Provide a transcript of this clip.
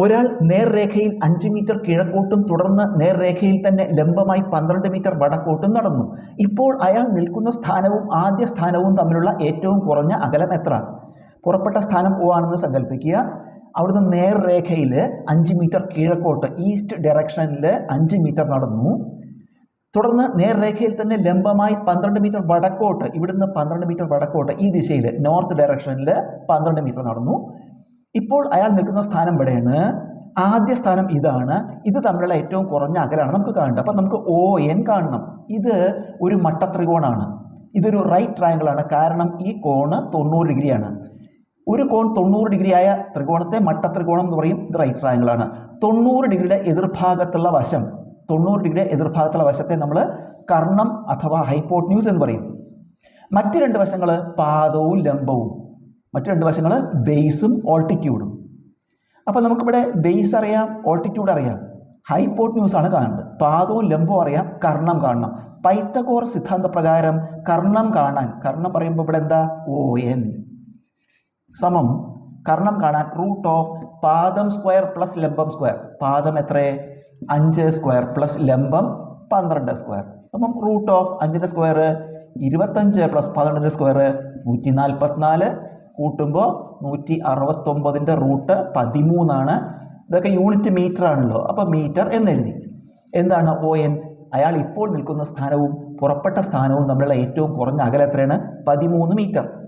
ഒരാൾ നേർരേഖയിൽ അഞ്ച് മീറ്റർ കിഴക്കോട്ടും തുടർന്ന് നേർരേഖയിൽ തന്നെ ലംബമായി പന്ത്രണ്ട് മീറ്റർ വടക്കോട്ടും നടന്നു. ഇപ്പോൾ അയാൾ നിൽക്കുന്ന സ്ഥാനവും ആദ്യ സ്ഥാനവും തമ്മിലുള്ള ഏറ്റവും കുറഞ്ഞ അകലം എത്ര? പുറപ്പെട്ട സ്ഥാനം പോവാണെന്ന് സങ്കല്പിക്കുക അവിടുന്ന് നേർരേഖയിൽ അഞ്ച് മീറ്റർ കിഴക്കോട്ട് ഈസ്റ്റ് ഡയറക്ഷനിൽ അഞ്ച് മീറ്റർ നടന്നു. തുടർന്ന് നേർരേഖയിൽ തന്നെ ലംബമായി പന്ത്രണ്ട് മീറ്റർ വടക്കോട്ട് ഇവിടുന്ന് പന്ത്രണ്ട് മീറ്റർ വടക്കോട്ട് ഈ ദിശയിൽ നോർത്ത് ഡയറക്ഷനിൽ പന്ത്രണ്ട് മീറ്റർ നടന്നു. ഇപ്പോൾ അയാൾ നിൽക്കുന്ന സ്ഥാനം ഇവിടെയാണ്. ആദ്യ സ്ഥാനം ഇതാണ്. ഇത് തമ്മിലുള്ള ഏറ്റവും കുറഞ്ഞ അകലാണ് നമുക്ക് കാണേണ്ടത്. അപ്പം നമുക്ക് ഒ എൻ കാണണം. ഇത് ഒരു മട്ടത്രികോണാണ്. ഇതൊരു റൈറ്റ് ട്രയാങ്കിൾ ആണ്. കാരണം ഈ കോണ് തൊണ്ണൂറ് ഡിഗ്രിയാണ്. ഒരു കോൺ തൊണ്ണൂറ് ഡിഗ്രിയായ ത്രികോണത്തെ മട്ടത്രികോണം എന്ന് പറയും. ഇത് റൈറ്റ് ട്രയാങ്കിൾ ആണ്. തൊണ്ണൂറ് ഡിഗ്രിയുടെ എതിർഭാഗത്തുള്ള വശം. തൊണ്ണൂറ് ഡിഗ്രിയുടെ എതിർഭാഗത്തുള്ള വശത്തെ നമ്മൾ കർണം അഥവാ ഹൈപ്പോട്ന്യൂസ് എന്ന് പറയും. മറ്റു രണ്ട് വശങ്ങൾ പാദവും ലംബവും. മറ്റ് രണ്ട് വശങ്ങൾ ബേസും ഓൾട്ടിറ്റ്യൂഡും അപ്പോൾ നമുക്കിവിടെ ബേസ് അറിയാം ഓൾട്ടിറ്റ്യൂഡ് അറിയാം. ഹൈപ്പോട്ന്യൂസ് ആണ് കാണേണ്ടത് പാദവും ലംബവും അറിയാം കർണം കാണണം. പൈത്തകോർ സിദ്ധാന്ത പ്രകാരം കർണം കാണാൻ കർണം പറയുമ്പോൾ ഇവിടെ എന്താ? ഓ എൻ സമം കർണം കാണാൻ റൂട്ട് ഓഫ് പാദം സ്ക്വയർ പ്ലസ് ലംബം സ്ക്വയർ. പാദം എത്ര? അഞ്ച് സ്ക്വയർ പ്ലസ് ലംബം പന്ത്രണ്ട് സ്ക്വയർ. അപ്പം റൂട്ട് ഓഫ് അഞ്ചിന്റെ സ്ക്വയർ ഇരുപത്തഞ്ച് പ്ലസ് പന്ത്രണ്ടിന്റെ സ്ക്വയർ നൂറ്റി നാൽപ്പത്തിനാല് കൂട്ടുമ്പോൾ നൂറ്റി അറുപത്തൊമ്പതിന്റെ റൂട്ട് പതിമൂന്നാണ്. ഇതൊക്കെ യൂണിറ്റ് മീറ്റർ ആണല്ലോ. അപ്പോൾ മീറ്റർ എന്നെഴുതി. എന്താണ് ഒ എൻ അയാൾ ഇപ്പോൾ നിൽക്കുന്ന സ്ഥാനവും പുറപ്പെട്ട സ്ഥാനവും തമ്മിലുള്ള ഏറ്റവും കുറഞ്ഞ അകലെത്രയാണ് പതിമൂന്ന് മീറ്റർ.